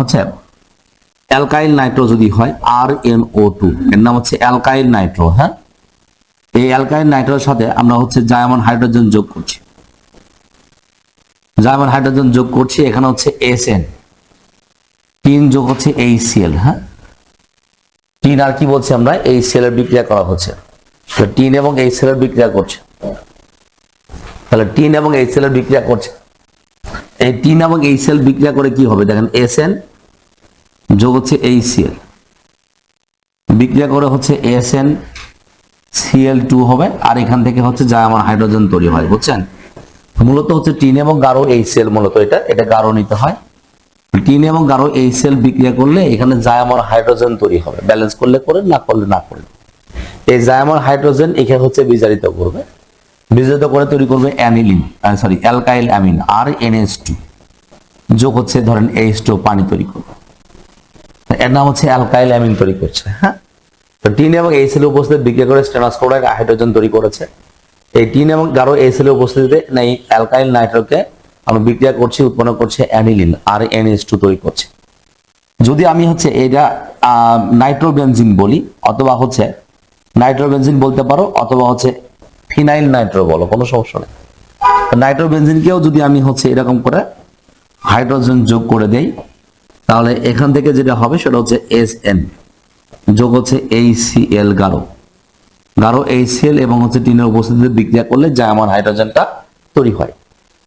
হচ্ছে alkyl Nitro যদি হয় আর এন ও টু। এর নাম হচ্ছে অ্যালকাইল নাইট্রো হ্যাঁ? এই অ্যালকাইল নাইট্রোর সাথে আমরা হচ্ছে জায়মন হাইড্রোজেন যোগ করছি। জায়মন হাইড্রোজেন যোগ করছি, এখানে হচ্ছে এস এন তিন যোগ হচ্ছে এইচসিএল হ্যাঁ? টিন আর কি বলছি আমরা? এইচসিএল এর বিক্রিয়া করা হচ্ছে। টিন এবং এইচসিএল এর বিক্রিয়া করছে। তাহলে টিন এবং এইচসিএল এর বিক্রিয়া করছে। এই টিন এবং এইচসিএল বিক্রিয়া করে কি হবে? দেখেন এস এন যোগ হচ্ছে এইচসিএল বিক্রিয়া করে হচ্ছে এস এন সিএল টু হবে, আর এখান থেকে হচ্ছে যা আমার হাইড্রোজেন তৈরি হয়, বুঝছেন? মূলত হচ্ছে টিন এবং গাঢ় এইচসিএল মূলত এটা এটা গাঢ় নিতে হয়। টিন এবং গাঢ় এইচসিএল বিক্রিয়া করলে এখানে জায়ামর হাইড্রোজেন তৈরি হবে ব্যালেন্স করলে করে না করলে না করলে এই জায়ামর হাইড্রোজেন এখানে হচ্ছে বিজারিত করবে। বিজারিত করে তৈরি করবে অ্যানিলিন সরি অ্যালকাইল অ্যামিন আর এনএস টু। যোগ হচ্ছে, ধরেন এইচ টু পানি তৈরি করবে। এর নাম হচ্ছে অ্যালকাইল অ্যামিন তৈরি করছে হ্যাঁ? তো টিন এবং এইচএল উপস্থিত বিক্রিয়া করে স্টেনাস ক্লোরাইড হাইড্রোজেন তৈরি করেছে। এই টিন এবং গাঢ় এইচএল উপস্থিতিতে এই অ্যালকাইল নাইট্রোকে আমরা বিক্রিয়া করছি, উৎপন্ন করছে অ্যানিলিন আর এনএস টু তৈরি করছে। যদি আমি হচ্ছে এটা নাইট্রোবেনজিন বলি, অথবা হচ্ছে নাইট্রোবেনজিন বলতে পারো, অথবা হচ্ছে ফিনাইল নাইট্রো বলো, কোনো সমস্যা নেই। নাইট্রোবেনজিনকেও যদি আমি হচ্ছে এরকম করে হাইড্রোজেন যোগ করে দেই, তাহলে এখান থেকে যেটা হবে সেটা হচ্ছে এস এন যোগ হচ্ছে এইচসিএল গাঢ়। গাঢ় এইচসিএল এবং হচ্ছে টিনের উপস্থিতিতে বিক্রিয়া করলে জায়ামান হাইড্রোজেনটা তৈরি হয়।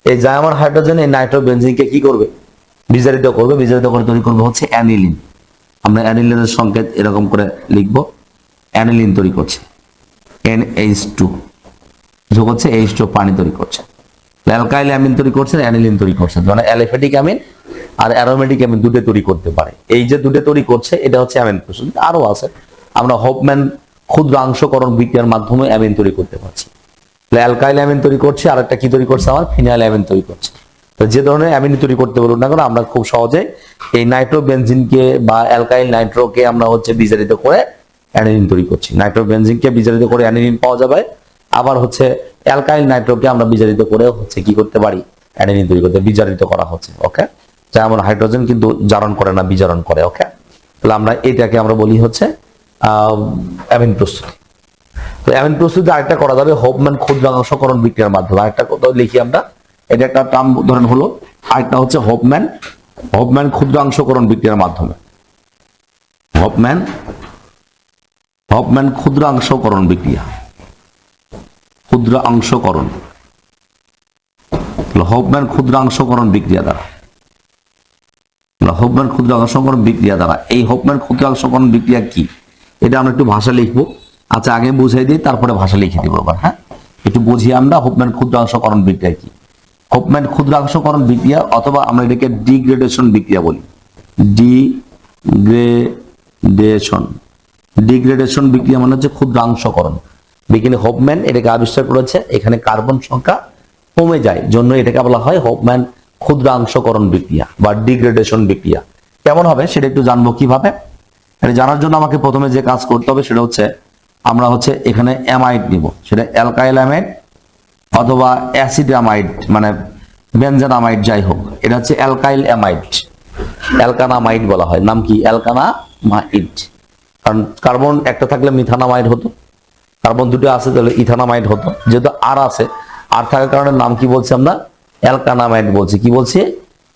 এই জায়ামান হাইড্রোজেন এই নাইট্রোবেনজিনকে কি করবে? বিজারিত করবে। বিজারিত করে তৈরি করবে হচ্ছে অ্যানিলিন। আমরা অ্যানিলিনের সংকেত এরকম করে লিখব। অ্যানিলিন তৈরি করছে এন এইচ টু যোগ হচ্ছে এইচ টু পানি তৈরি করছে। অ্যালকাইল অ্যামিন তৈরি করছে, অ্যানিলিন তৈরি করছে। মানে অ্যালিফেটিক অ্যামিন আর অ্যারোমেটিক অ্যামিন দুটো তৈরি করতে পারে। এই যে দুটো তৈরি করছে, এটা হচ্ছে অ্যামিন প্রস্তুত। আরও আছে। আমরা হোপম্যান ক্ষুদ্রাংশকরণ বিক্রিয়ার মাধ্যমে অ্যামিন তৈরি করতে পারছি। অ্যালকাইল অ্যামিন তৈরি করছে আর একটা কি তৈরি করছে আমার ফিনাইল অ্যামিন তৈরি করছে। যে ধরনের অ্যামিন তৈরি করতে বলুন না কেন, আমরা খুব সহজে এই নাইট্রোবেনজিনকে বা অ্যালকাইল নাইট্রোকে আমরা হচ্ছে বিজারিত করে অ্যানিলিন তৈরি করছি। নাইট্রোবেনজিনকে বিজারিত করে অ্যানিলিন পাওয়া যাবে। আবার হচ্ছে অ্যালকাইল নাইট্রোকে আমরা বিজারিত করে হচ্ছে কি করতে পারি? অ্যানিলিন তৈরি করতে, বিজারিত করা হচ্ছে ওকে যেমন হাইড্রোজেন কিন্তু জারণ করে না, বিজারণ করে ওকে তাহলে আমরা এটাকে আমরা বলি হচ্ছে অ্যামিন প্রস্তুতি। তো অ্যামিন প্রস্তুতি আরেকটা করা যাবে হোপম্যান ক্ষুদ্রাংশকরণ বিক্রিয়ার মাধ্যমে। আরেকটা কথা লিখি আমরা, এটা একটা টার্ম ধরেন হলো, আরেকটা হচ্ছে হোপম্যান হোপম্যান ক্ষুদ্রাংশকরণ বিক্রিয়ার মাধ্যমে। হপম্যান হপম্যান ক্ষুদ্রাংশকরণ বিক্রিয়া। ক্ষুদ্রাংশকরণ। হপম্যান ক্ষুদ্রাংশকরণ বিক্রিয়া দ্বারা। হোপম্যান ক্ষুদ্রাংশকরণ বিক্রিয়া দ্বারা। এই হোপম্যান ক্ষুদ্রাংশকরণ বিক্রিয়া কি? এটা আমরা একটু ভাষা লিখব। আচ্ছা আগে বুঝাই দিই, তারপরে ভাষা লিখে দিব আবার হ্যাঁ? একটু বুঝি আমরা হোপম্যান ক্ষুদ্রাংশকরণ বিক্রিয়া কি? হোপম্যান ক্ষুদ্রাংশকরণ বিক্রিয়া অথবা আমরা এটাকে ডিগ্রেডেশন বিক্রিয়া বলি। ডিগ্রেডেশন। ডিগ্রেডেশন বিক্রিয়া মানে হচ্ছে ক্ষুদ্রাংশকরণ। বিজ্ঞানী হোপম্যান এটাকে আবিষ্কার করেছে, এখানে কার্বন সংখ্যা কমে যায়। জন্য এটাকে বলা হয় হোপম্যান ক্ষুদ্রাংশকরণ বিক্রিয়া বা ডিগ্রেডেশন বিক্রিয়া। কেমন হবে সেটা একটু জানব কীভাবে? এটা জানার জন্য আমাকে প্রথমে যে কাজ করতে হবে সেটা হচ্ছে, আমরা হচ্ছে এখানে অ্যামাইড নিব। সেটা অ্যালকাইল অ্যামাইড অথবা অ্যাসিড অ্যামাইড মানে বেনজানামাইড যাই হোক। এটা হচ্ছে অ্যালকাইল অ্যামাইড অ্যালকানামাইড বলা হয়। নাম কি? অ্যালকানামাইড কারণ কার্বন একটা থাকলে মিথানামাইড হতো। কার্বন দুটো আছে, তাহলে ইথানামাইড হতো। যেহেতু আর আছে, আর থাকার কারণে নাম কি বলছি আমরা? অ্যালকানামাইড বলছি। কি বলছি?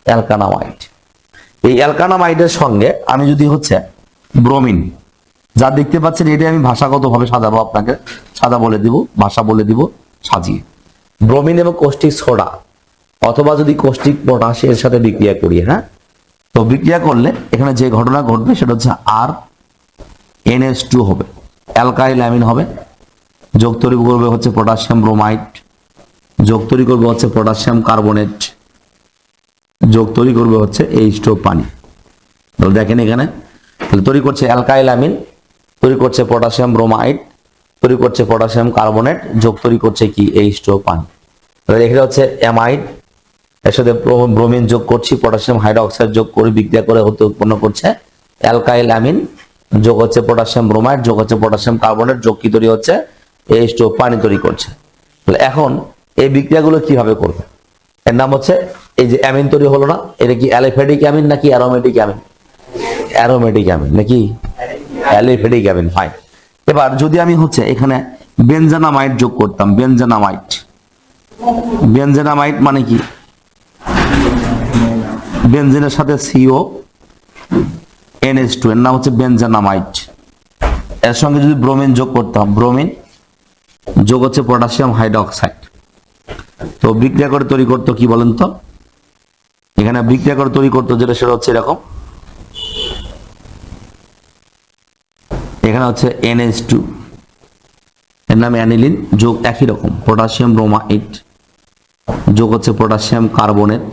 অ্যালকানামাইড এই অ্যালকানামাইডের সঙ্গে আমি যদি হচ্ছে ব্রোমিন যা দেখতে পাচ্ছেন এটা আমি ভাষাগতভাবে সাজাবো আপনাকে। সাদা বলে দিব, ভাষা বলে দিব, সাজিয়ে। ব্রোমিন এবং কোষ্টিক সোডা অথবা যদি কোষ্টিক পটাশ এর সাথে বিক্রিয়া করি হ্যাঁ? তো বিক্রিয়া করলে এখানে যে ঘটনা ঘটবে, সেটা হচ্ছে আর এনএস টু হবে অ্যালকাইল অ্যামিন হবে যোগ তৈরি করবে হচ্ছে পটাশিয়াম ব্রোমাইড। যোগ তৈরি করবে হচ্ছে পটাশিয়াম কার্বনেট। যোগ তৈরি করবে হচ্ছে এই স্টোভ পানি। তাহলে দেখেন এখানে, তাহলে তৈরি করছে অ্যালকাইল অ্যামিন তৈরি করছে পটাশিয়াম ব্রোমাইড, তৈরি করছে পটাশিয়াম কার্বনেট, যোগ তৈরি করছে কি এই স্টোভ পানি। তাহলে এখানে হচ্ছে অ্যামাইড, এর সাথে ব্রোমিন যোগ করছি, পটাশিয়াম হাইড্রোক্সাইড যোগ করে বিক্রিয়া করে হতে উৎপন্ন করছে অ্যালকাইল অ্যামিন যোগ হচ্ছে পটাশিয়াম ব্রোমাইড, যোগ হচ্ছে পটাশিয়াম কার্বনেট, যোগ কি তৈরি হচ্ছে এইচ টু পানি তৈরি করছে। এখন এই বিক্রিয়াগুলো কীভাবে করবে? এর নাম হচ্ছে এই যে অ্যামিন তৈরি হলো না, এটা কি অ্যালিফেটিক অ্যামিন নাকি অ্যারোমেটিক অ্যামিন? অ্যারোমেটিক অ্যামিন, নাকি? অ্যালিফেটিক অ্যামিন ফাইন এবার যদি আমি হচ্ছে এখানে বেনজানামাইট যোগ করতাম, বেনজানামাইট। বেনজানামাইট মানে কি? বেনজিনের সাথে সিও এনএস টু এর নাম হচ্ছে বেনজানামাইট। এর সঙ্গে যদি ব্রোমিন যোগ করতাম, ব্রোমিন যোগ হচ্ছে পটাশিয়াম হাইড্রোক্সাইড। তো বিক্রিয়া করে তৈরি করতো কি বলেন তো? এখানে বিক্রিয়া করে তৈরি করতো যেটা, সেটা হচ্ছে এরকম। এখানে হচ্ছে এনএস টু। এর নাম অ্যানিলিন, যোগ একই রকম, পটাশিয়াম ব্রোমাইট যোগ হচ্ছে পটাশিয়াম কার্বনেট।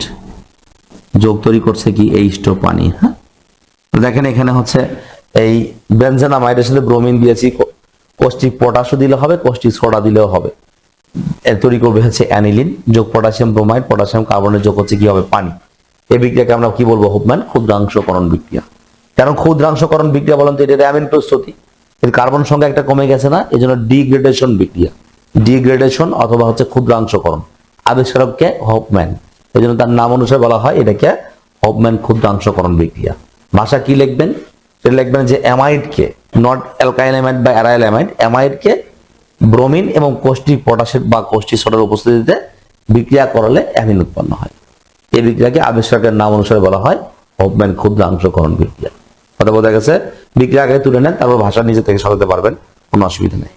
যোগ তৈরি করছে কি এই স্টো পানি হ্যাঁ দেখেন এখানে হচ্ছে এই বেনজানামাইডের সাথে ব্রোমিন দিয়েছি কোষ্টিক পটাশও দিলে হবে কোষ্টিক সোডা দিলেও হবে। তৈরি করবে হচ্ছে অ্যানিলিন, যোগ পটাশিয়াম ব্রোমাইড, পটাশিয়াম কার্বনের যোগ হচ্ছে কি হবে? পানি। এই বিক্রিয়াকে আমরা কি বলব, হুপম্যান? ক্ষুদ্রাংশকরণ বিক্রিয়া। কারণ ক্ষুদ্রাংশকরণ বিক্রিয়া বলেন তো? এটা অ্যামিন প্রস্তুতি। এর কার্বন সংখ্যা একটা কমে গেছে না? এই জন্য ডিগ্রেডেশন বিক্রিয়া। ডিগ্রেডেশন অথবা হচ্ছে ক্ষুদ্রাংশকরণ। আবিষ্কারককে হপম্যান। এই জন্য তার নাম অনুসারে বলা হয়, এটাকে হপম্যান ক্ষুদ্রাংশকরণ বিক্রিয়া। ভাষা কি লিখবেন? লিখবেন যে অ্যামাইডকে নট অ্যালকাইল অ্যামাইড বা অ্যারাইল অ্যামাইড অ্যামাইডকে ব্রোমিন এবং কোষ্টিক পটাশের বা কোষ্টিক সোডার উপস্থিতিতে বিক্রিয়া করলে অ্যামিন উৎপন্ন হয়। এই বিক্রিয়াকে আবিষ্কারের নাম অনুসারে বলা হয় হোপম্যান ক্ষুদ্রাংশকরণ বিক্রিয়া। কথা বোঝা গেছে? বিক্রিয়া আগে তুলে নেন, তারপর ভাষা নিজে থেকে সাজাতে পারবেন, কোনো অসুবিধা নেই।